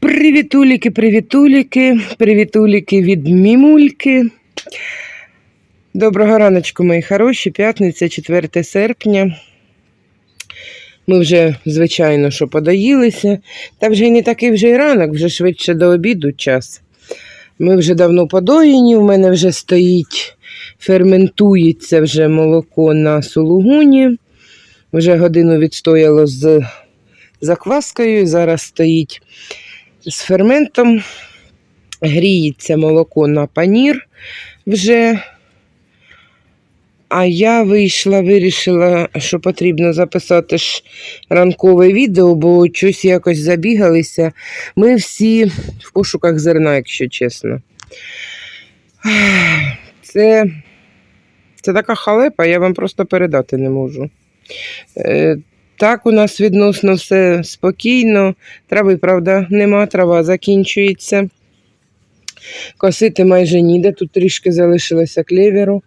Привітуліки, привітуліки, привітуліки від мімульки. Доброго раночку, мої хороші. П'ятниця, 4 серпня. Ми вже, звичайно, що подаїлися. Та вже й не такий вже й ранок, вже швидше до обіду час. Ми вже давно подоїні, у мене вже стоїть, ферментується вже молоко на сулугуні. Вже годину відстояло з закваскою, зараз стоїть з ферментом. Гріється молоко на панір вже. А я вийшла, вирішила, що потрібно записати ж ранкове відео, бо щось якось забігалися. Ми всі в пошуках зерна, якщо чесно. Це, це така халепа, я вам просто передати не можу. Е, так, у нас відносно все спокійно. Трави, правда, нема, трава закінчується. Косити майже ніде, тут трішки залишилося клеверу.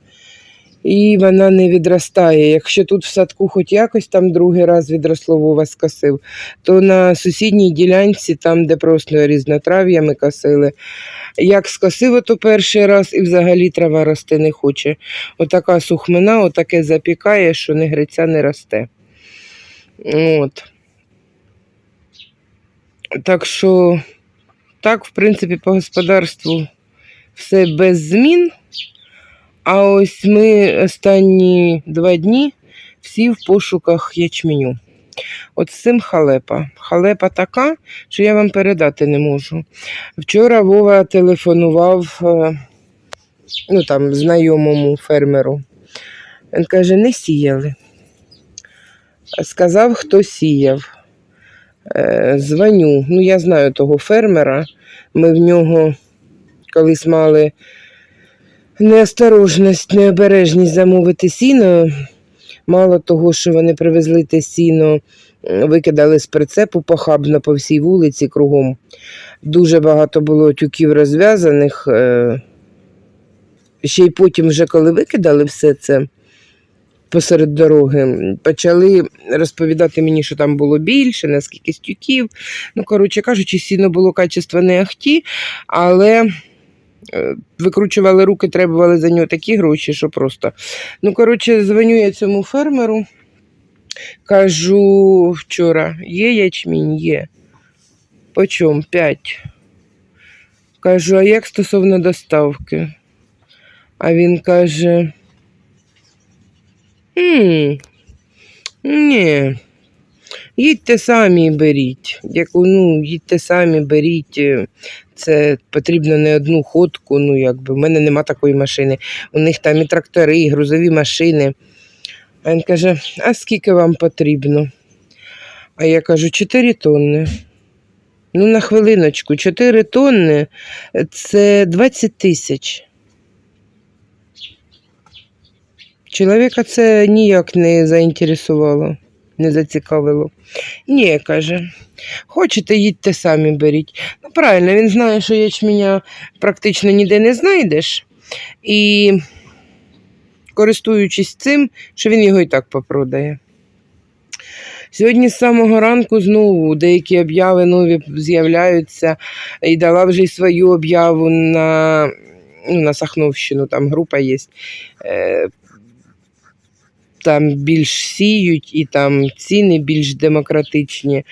І вона не відростає. Якщо тут в садку хоч якось там другий раз відросло Вова скосив, то на сусідній ділянці, там, де просто різнотрав'я ми косили, як скосив ото перший раз і взагалі трава рости не хоче. Отака сухмина, отаке запікає, що не гриця не росте. От. Так що, так, в принципі, по господарству все без змін. А ось ми останні два дні всі в пошуках ячменю. От з цим халепа. Халепа така, що я вам передати не можу. Вчора Вова телефонував е, ну, там, знайомому фермеру. Він каже, не сіяли. Сказав, хто сіяв. Е, Дзвоню. Ну, я знаю того фермера. Ми в нього колись мали неосторожність, необережність замовити сіно. Мало того, що вони привезли те сіно, викидали з прицепу похабно по всій вулиці кругом. Дуже багато було тюків розв'язаних. е, Ще й потім, вже коли викидали все це посеред дороги, почали розповідати мені, що там було більше, наскільки стюків. Ну, коротше кажучи, сіно було качество не ахті, але викручували руки, требували за нього такі гроші, що просто. Ну, коротше, дзвоню я цьому фермеру, кажу вчора, є ячмінь, є. По чому? П'ять. Кажу, а як стосовно доставки? А він каже. «М, Ні. Їдьте самі беріть. Яку, ну, їдьте самі, беріть. е, Це потрібно не одну ходку. Ну, якби в мене нема такої машини. У них там і трактори, і грузові машини. А він каже: а скільки вам потрібно? А я кажу, 4 тонни. Ну, на хвилиночку, 4 тонни це 20 тисяч. Чоловіка це ніяк не заінтересувало, не зацікавило. Ні, каже, хочете, їдьте самі беріть. Ну, правильно, він знає, що ячменя практично ніде не знайдеш. І користуючись цим, що він його і так попродає. Сьогодні з самого ранку знову деякі обяви нові з'являються. І дала вже й свою об'яву на, ну, на Сахновщину, там група є. Там більш сіють і там ціни більш демократичні.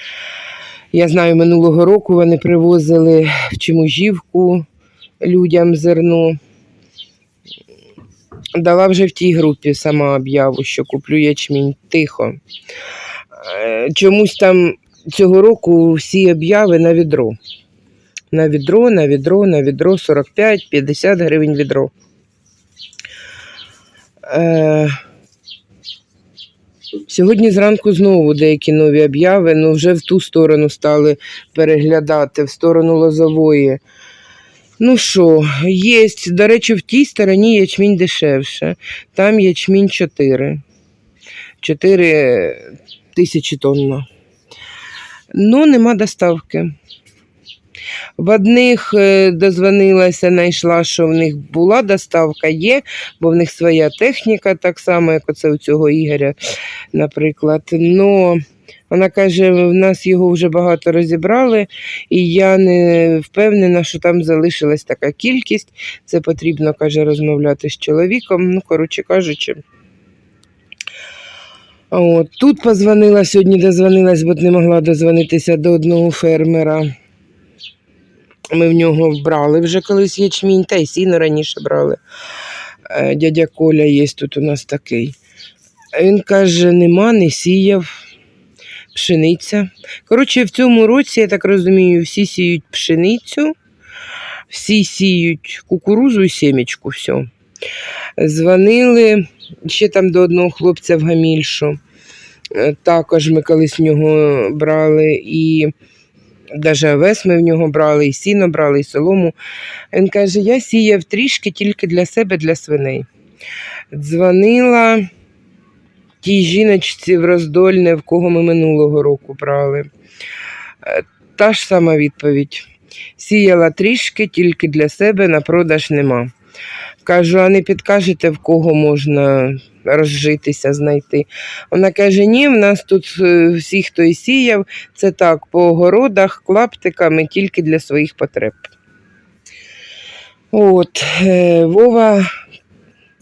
Я знаю, минулого року вони привозили в Чимужівку людям зерно. Дала вже в тій групі сама об'яву, що куплю ячмінь тихо. Е, Чомусь там цього року всі об'яви на відро. На відро, на відро, на відро 45-50 гривень відро. Е, Сьогодні зранку знову деякі нові обяви, ну вже в ту сторону стали переглядати, в сторону лозової. Ну що, є, до речі, в тій стороні ячмінь дешевше. Там ячмінь 4. 4 тисячі тонн. Ну, нема доставки. В одних е, дозвонилася, знайшла, що в них була доставка, є, бо в них своя техніка, так само, як оце у цього Ігоря, наприклад. Но вона каже, в нас його вже багато розібрали, і я не впевнена, що там залишилась така кількість. Це потрібно, каже, розмовляти з чоловіком. Ну, коротше кажучи. От, тут позвонила сьогодні, дозвонилась, бо не могла дозвонитися до одного фермера. Ми в нього брали вже колись ячмінь, та й сіно раніше брали. Е, Дядя Коля є тут у нас такий. Він каже, нема, не сіяв, пшениця. Коротше, в цьому році, я так розумію, всі сіють пшеницю, всі сіють кукурузу і сімечку, все. Дзвонили ще там до одного хлопця в Гамільшу. Е, Також ми колись в нього брали і навіть овес ми в нього брали, і сіно брали, і солому. Він каже: я сіяв трішки тільки для себе, для свиней. Дзвонила тій жіночці в роздольне, в кого ми минулого року брали. Е, Та ж сама відповідь. Сіяла трішки, тільки для себе, на продаж нема. Кажу, а не підкажете, в кого можна розжитися, знайти. Вона каже: ні, в нас тут е, всі, хто і сіяв, це так, по огородах, клаптиками, тільки для своїх потреб. От, е, Вова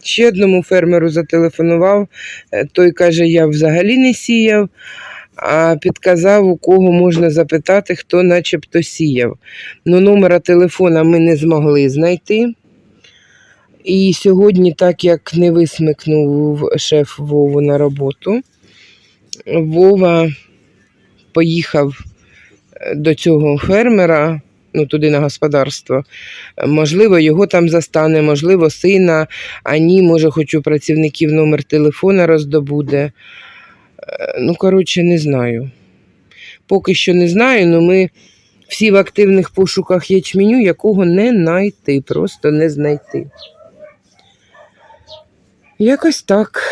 ще одному фермеру зателефонував. Е, Той каже, я взагалі не сіяв, а підказав, у кого можна запитати, хто начебто сіяв. Ну, номера телефона ми не змогли знайти. І сьогодні, так як не висмикнув шеф Вову на роботу, Вова поїхав е, до цього фермера, ну туди на господарство. Можливо, його там застане, можливо, сина, а ні, може, хоч у працівників номер телефона роздобуде. Е, Ну, коротше, не знаю. Поки що не знаю, але ми всі в активних пошуках ячменю, якого не знайти, просто не знайти. Якось так.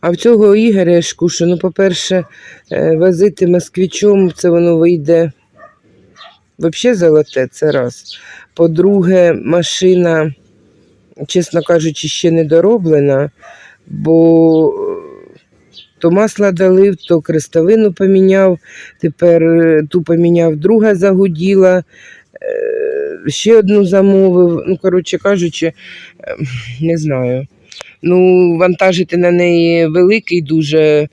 А в цього Ігоря я ж кушу, ну, по-перше, е, возити москвичом, це воно вийде взагалі золоте, це раз. По-друге, машина, чесно кажучи, ще не дороблена, бо то масло долив, то крестовину поміняв, тепер е, ту поміняв, друга загуділа, е, ще одну замовив. Ну, коротше кажучи, е, не знаю. Ну, вантажити на неї великий дуже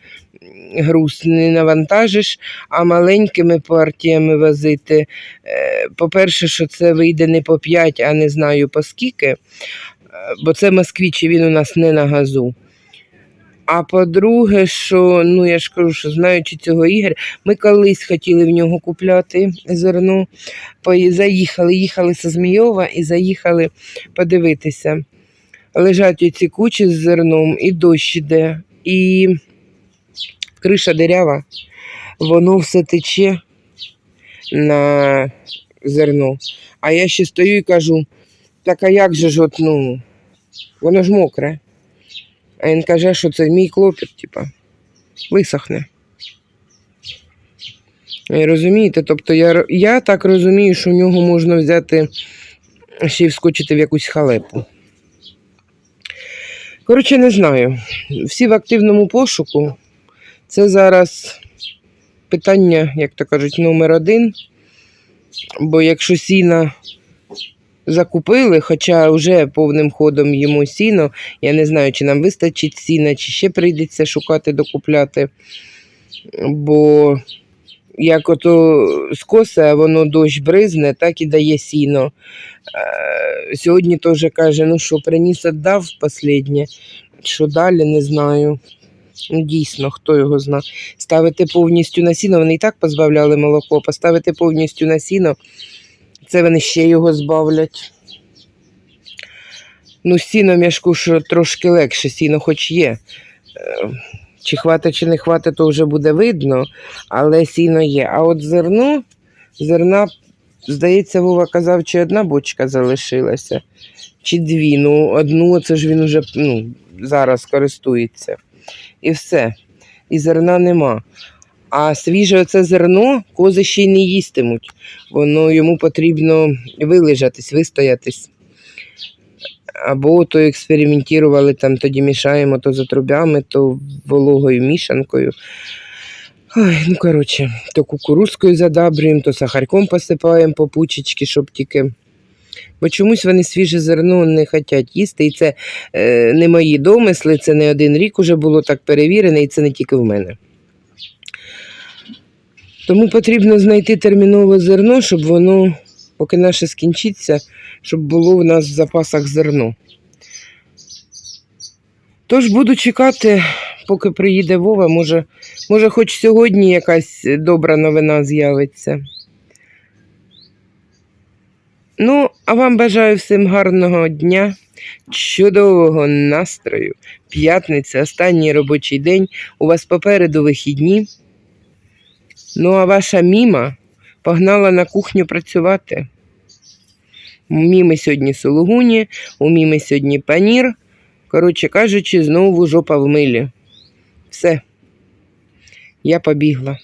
груз не навантажиш, а маленькими партіями возити. е, По-перше, що це вийде не по 5, а не знаю по скільки, е, бо це москвіч, і він у нас не на газу. А по-друге, що, ну я ж кажу, що знаючи цього Ігоря, ми колись хотіли в нього купляти зерно. Заїхали, їхали з Змійова і заїхали подивитися. Лежать оці кучі з зерном, і дощ іде, і криша дерева, воно все тече на зерно. А я ще стою і кажу: так а як же ж от, ну, воно ж мокре. А він каже, що це мій клопіт, типа, висохне. Розумієте? Тобто я, я так розумію, що в нього можна взяти ще й вскочити в якусь халепу. Коротше, не знаю. Всі в активному пошуку. Це зараз питання, як то кажуть, номер один. Бо якщо сіна закупили, хоча вже повним ходом йому сіно, я не знаю, чи нам вистачить сіна, чи ще прийдеться шукати, докупляти. Бо як ото скосе, воно дощ бризне, так і дає сіно. Е, Сьогодні теж каже, ну що, приніс віддав останнє, що далі, не знаю. Ну, дійсно, хто його зна. Ставити повністю на сіно, вони і так позбавляли молоко, поставити повністю на сіно, це вони ще його збавлять. Ну, сіном я ж трошки легше, сіно хоч є. Е, Чи хватить, чи не хватить, то вже буде видно, але сіно є. А от зерно, зерна, здається, Вова казав, чи одна бочка залишилася, чи дві. Ну, одну, це ж він уже ну, зараз користується. І все. І зерна нема. А свіже оце зерно кози ще й не їстимуть. Воно йому потрібно вилежатись, вистоятись. Або то експериментували, там тоді мішаємо то за трубями, то вологою мішанкою. Ой, ну коротше, то кукурузкою задабрюємо, то сахарком посипаємо по пучечки, щоб тільки. Бо чомусь вони свіже зерно не хочуть їсти. І це е, не мої домисли, це не один рік уже було так перевірене, і це не тільки в мене. Тому потрібно знайти терміново зерно, щоб воно, поки наше скінчиться, щоб було в нас в запасах зерно. Тож буду чекати, поки приїде Вова, може, може хоч сьогодні якась добра новина з'явиться. Ну, а вам бажаю всім гарного дня, чудового настрою. П'ятниця, останній робочий день. У вас попереду вихідні. Ну, а ваша міма погнала на кухню працювати. У міми сьогодні сулугуні, у міми сьогодні панір. Коротше кажучи, знову жопа в милі. Все. Я побігла.